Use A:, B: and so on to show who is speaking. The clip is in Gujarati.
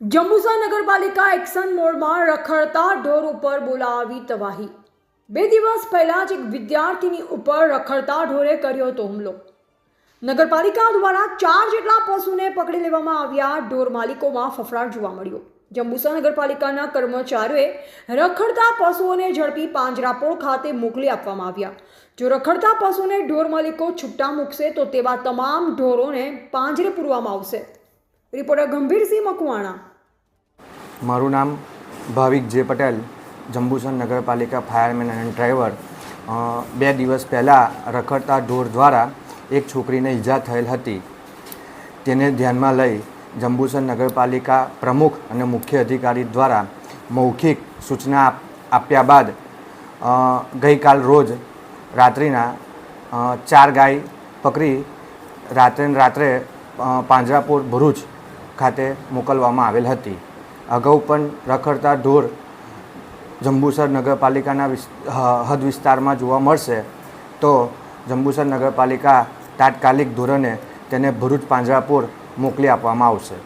A: જંબુસર નગરપાલિકા એક્શન મોડમાં રખડતા ઢોર ઉપર બોલાવી તવાહી. બે દિવસ પહેલાં જ એક વિદ્યાર્થીની ઉપર રખડતા ઢોરે કર્યો હતો હુમલો. નગરપાલિકા દ્વારા ચાર જેટલા પશુને પકડી લેવામાં આવ્યા ઢોર માલિકોમાં ફફડાટ જોવા મળ્યો. જંબુસર નગરપાલિકાના કર્મચારીઓએ રખડતા પશુઓને ઝડપી પાંજરાપોળ ખાતે મોકલી આપવામાં આવ્યા. જો રખડતા પશુને ઢોર માલિકો છૂટા મૂકશે તો તેવા તમામ ઢોરોને પાંજરે પૂરવામાં આવશે. રિપોર્ટર ગંભીરસિંહ મકવાણા
B: મારું નામ ભાવિક જે પટેલ, જંબુસર નગરપાલિકા ફાયરમેન અને ડ્રાઈવર. બે દિવસ પહેલાં રખડતા ઢોર દ્વારા એક છોકરીને ઈજા થયેલ હતી. તેને ધ્યાનમાં લઈ જંબુસર નગરપાલિકા પ્રમુખ અને મુખ્ય અધિકારી દ્વારા મૌખિક સૂચના આપ્યા બાદ ગઈકાલ રોજ રાત્રિના ચાર ગાય પકડી રાત્રે રાત્રે પાંજરાપુર ભરૂચ ખાતે મોકલવામાં આવેલ હતી. અગાઉ પણ રખડતા ઢોર જંબુસર નગરપાલિકાના હદ વિસ્તારમાં જોવા મળશે, તો જંબુસર નગરપાલિકા તાત્કાલિક ધોરણે તેને ભરૂચ પાંજરાપુર મોકલી આપવામાં આવશે.